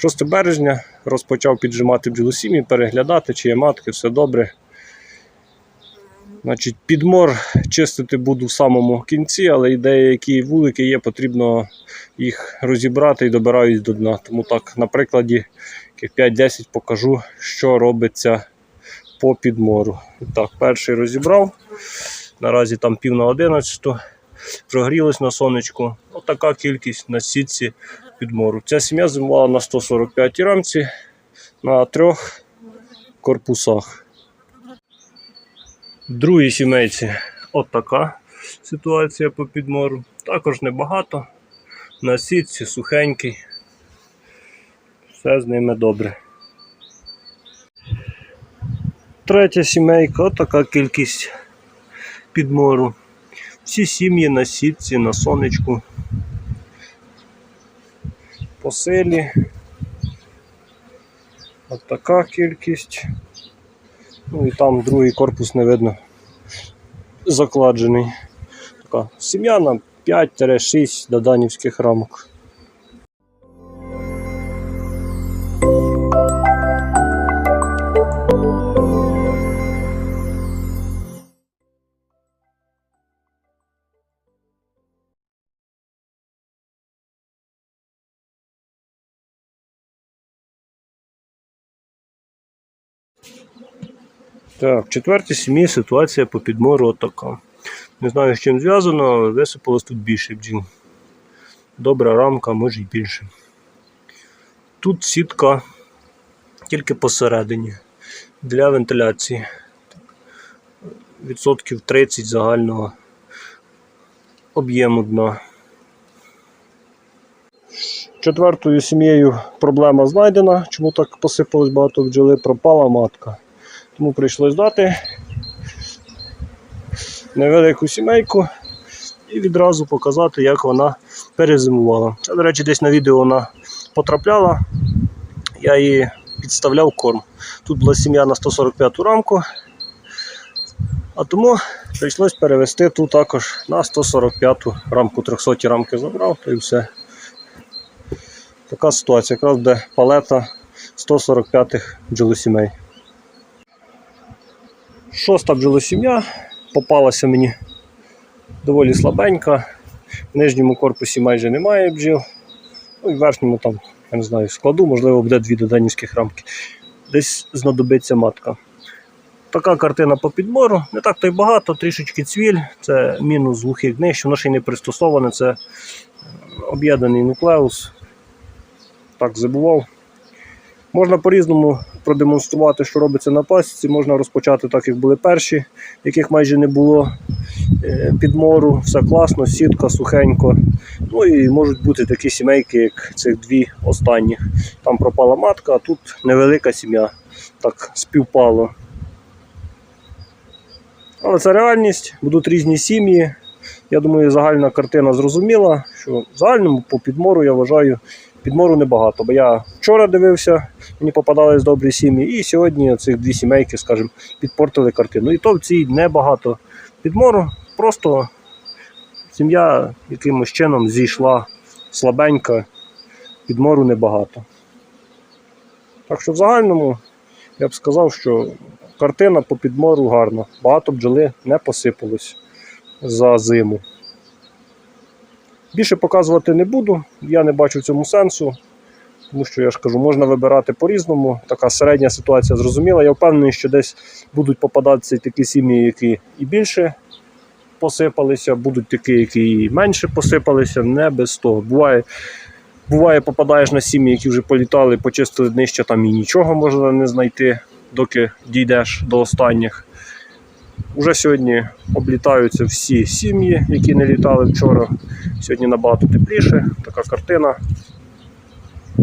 6 березня розпочав піджимати бджолосім'ї, переглядати, чи є матки, все добре. Значить, підмор чистити буду в самому кінці, але і деякі вулики є, потрібно їх розібрати і добираюсь до дна. Тому так, на прикладі 5-10 покажу, що робиться по підмору. Так, перший розібрав. Наразі там пів на 11. Прогрілось на сонечку. Отака кількість на сітці підмору. Ця сім'я зимувала на 145 рамці на трьох корпусах. В другій сімейці отака ситуація по підмору. Також небагато. На сітці сухенький. Все з ними добре. Третя сімейка, отака кількість підмору. Всі сім'ї на сітці, на сонечку. По селі. От така кількість. Ну і там другий корпус не видно. закладжений. Така сім'я на 5-6 доданівських рамок. Так, в четвертій сім'ї ситуація по підмору отака. Не знаю, з чим зв'язано, висипалось тут більше бджіл. Добра рамка, може й більше. Тут сітка тільки посередині для вентиляції. Відсотків 30 загального об'єму дна. Четвертою сім'єю проблема знайдена. Чому так посипалось багато бджоли? Пропала матка. Тому прийшлось дати невелику сімейку і відразу показати, як вона перезимувала. Це, до речі, десь на відео вона потрапляла. Я її підставляв корм. Тут була сім'я на 145 рамку, а тому прийшлось перевести ту також на 145 рамку, 300 рамки забрав, то і все. Така ситуація, якраз де палета 145 бджолосімей. Шоста бджолосім'я попалася мені доволі слабенька. В нижньому корпусі майже немає бджіл. Ну і в верхньому там, я не знаю, складу, можливо, буде дві доданівських рамки. Десь знадобиться матка. Така картина по підбору. Не так то й багато, трішечки цвіль, це мінус глухих днищ, воно ще й не пристосоване, це об'єднаний нуклеус. Так, забував. Можна по-різному продемонструвати, що робиться на пасіці. Можна розпочати так, як були перші, яких майже не було е, підмору, все класно, сітка, сухенько. Ну і можуть бути такі сімейки, як цих дві останніх. Там пропала матка, а тут невелика сім'я. Так співпало. Але це реальність, будуть різні сім'ї. Я думаю, загальна картина зрозуміла, що в загальному по підмору я вважаю, підмору небагато. Бо я вчора дивився, мені попадались добрі сім'ї, і сьогодні цих дві сімейки, скажімо, підпортили картину. І то в цій небагато підмору, просто сім'я якимось чином зійшла слабенька, підмору небагато. Так що в загальному я б сказав, що картина по підмору гарна. Багато бджоли не посипалось за зиму. Більше показувати не буду, я не бачу цьому сенсу, тому що я ж кажу, можна вибирати по-різному. Така середня ситуація зрозуміла. Я впевнений, що десь будуть попадатися такі сім'ї, які і більше посипалися, будуть такі, які і менше посипалися, не без того. Буває, буває попадаєш на сім'ї, які вже політали, почистили днище, там і нічого можна не знайти, доки дійдеш до останніх. Уже сьогодні облітаються всі сім'ї, які не літали вчора. Сьогодні набагато тепліше. Така картина.